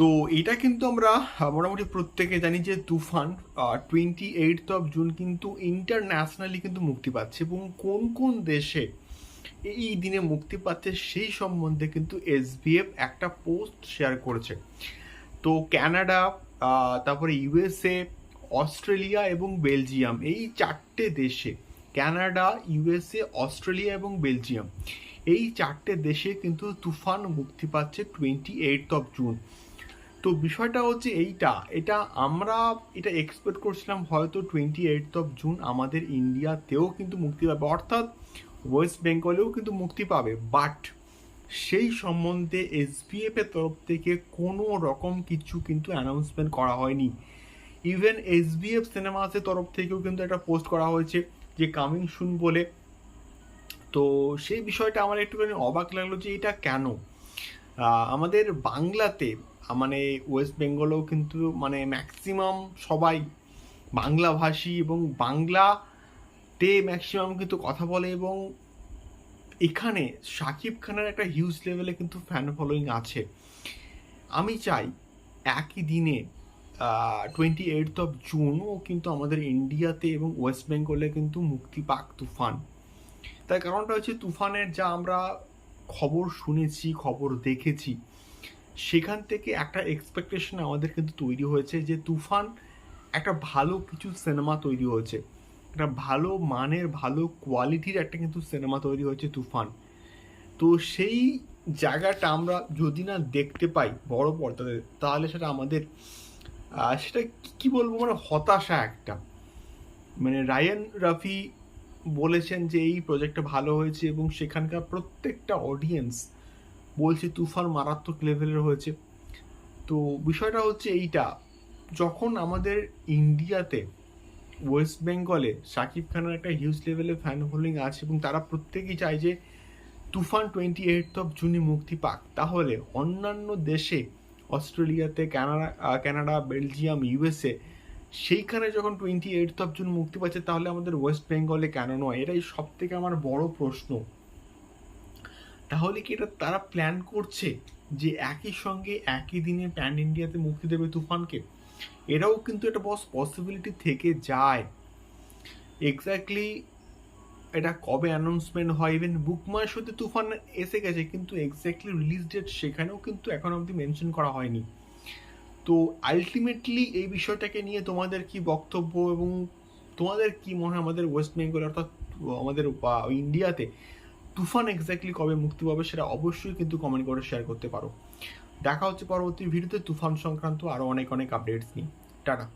তো এটা কিন্তু আমরা মোটামুটি প্রত্যেকে জানি যে Toofan twenty eight of June কিন্তু ইন্টারন্যাশনালি কিন্তু মুক্তি পাচ্ছে এবং কোন কোন দেশে এই দিনে মুক্তি পাচ্ছে সেই সম্বন্ধে কিন্তু এসবিএফ একটা পোস্ট শেয়ার করেছে। তো ক্যানাডা তারপরে ইউএসএ অস্ট্রেলিয়া এবং বেলজিয়াম এই চারটে দেশে ক্যানাডা ইউএসএ অস্ট্রেলিয়া এবং বেলজিয়াম এই চারটে দেশে কিন্তু তুফান মুক্তি পাচ্ছে টোয়েন্টি এইট অফ জুন তো বিষয়টা হচ্ছে এইটা। এটা আমরা, এটা এক্সপেক্ট করছিলাম হয়তো টোয়েন্টি এইট অফ জুন আমাদের ইন্ডিয়াতেও কিন্তু মুক্তি পাবে। অর্থাৎ ওয়েস্ট বেঙ্গলেও কিন্তু মুক্তি পাবে। বাট সেই সম্বন্ধে এসবিএফ এর তরফ থেকে কোনো রকম কিছু কিন্তু অ্যানাউন্সমেন্ট করা হয়নি। ইভেন এসবিএফ সিনেমাসের তরফ থেকেও কিন্তু একটা পোস্ট করা হয়েছে যে কামিং শুন বলে। তো সেই বিষয়টা আমার একটুখানি অবাক লাগল যে এটা কেন? আমাদের বাংলাতে মানে ওয়েস্ট বেঙ্গলেও কিন্তু মানে ম্যাক্সিমাম সবাই বাংলাভাষী এবং বাংলাতে ম্যাক্সিমাম কিন্তু কথা বলে এবং এখানে শাকিব খানের একটা হিউজ লেভেলে কিন্তু ফ্যান ফলোয়িং আছে। আমি চাই একই দিনে টোয়েন্টি এইট অফ জুনও কিন্তু আমাদের ইন্ডিয়াতে এবং ওয়েস্ট বেঙ্গলে কিন্তু মুক্তি পাক তুফান। তার কারণটা হচ্ছে তুফানের যা আমরা খবর শুনেছি, খবর দেখেছি। সেখান থেকে একটা এক্সপেকটেশন আমাদের কিন্তু তৈরি হয়েছে যে তুফান একটা ভালো কিছু সিনেমা তৈরি হয়েছে। একটা ভালো মানের, ভালো কোয়ালিটির একটা কিন্তু সিনেমা তৈরি হয়েছে তুফান। তো সেই জায়গাটা আমরা যদি না দেখতে পাই বড় পর্দাতে, তাহলে সেটা আমাদের সেটা কি- বলব মানে হতাশা একটা। মানে রায়ান রাফি বলেছেন যে এই প্রজেক্টটা ভালো হয়েছে এবং সেখানকার প্রত্যেকটা অডিয়েন্স বলছে তুফান মারাত্মক লেভেলের হয়েছে। তো বিষয়টা হচ্ছে এইটা যখন আমাদের ইন্ডিয়াতে ওয়েস্ট বেঙ্গলে শাকিব খানের একটা হিউজ লেভেলের ফ্যান ফলোয়িং আছে এবং তারা প্রত্যেকেই চায় যে তুফান টোয়েন্টি এইট অফ জুনে মুক্তি পাক তাহলে অন্যান্য দেশে অস্ট্রেলিয়াতে কানাডা আহ, কানাডা বেলজিয়াম ইউএসএ সেইখানে যখন টোয়েন্টি এইট অফ জুন মুক্তি পাচ্ছে, তাহলে আমাদের ওয়েস্ট বেঙ্গলে কেন নয়? এটাই সব থেকে আমার বড় প্রশ্ন। তাহলে কি এটা তারা প্ল্যান করছে যে একই সঙ্গে একই দিনে প্যান ইন্ডিয়াতে মুক্তি দেবে তুফানকে? এরাও কিন্তু একটা বস পসিবিলিটি থেকে যায়। এক্স্যাক্টলি এটা কবে অ্যানাউন্সমেন্ট হয়? ইভেন বুকমাই শোতে তুফান এসে গেছে, কিন্তু এক্স্যাক্টলি রিলিজ ডেট সেখানেও কিন্তু এখন অবধি মেনশন করা হয়নি। তো আলটিমেটলি এই বিষয়টাকে নিয়ে তোমাদের কি বক্তব্য এবং তোমাদের কি মনে হয় আমাদের ওয়েস্ট বেঙ্গল অর্থাৎ আমাদের ইন্ডিয়াতে তুফান এক্স্যাক্টলি কবে মুক্তি পাবে সেটা অবশ্যই কিন্তু কমেন্ট করে শেয়ার করতে পারো। দেখা হচ্ছে পরবর্তী ভিডিওতে তুফান সংক্রান্ত আরও অনেক অনেক আপডেটস নিয়ে। টাটা।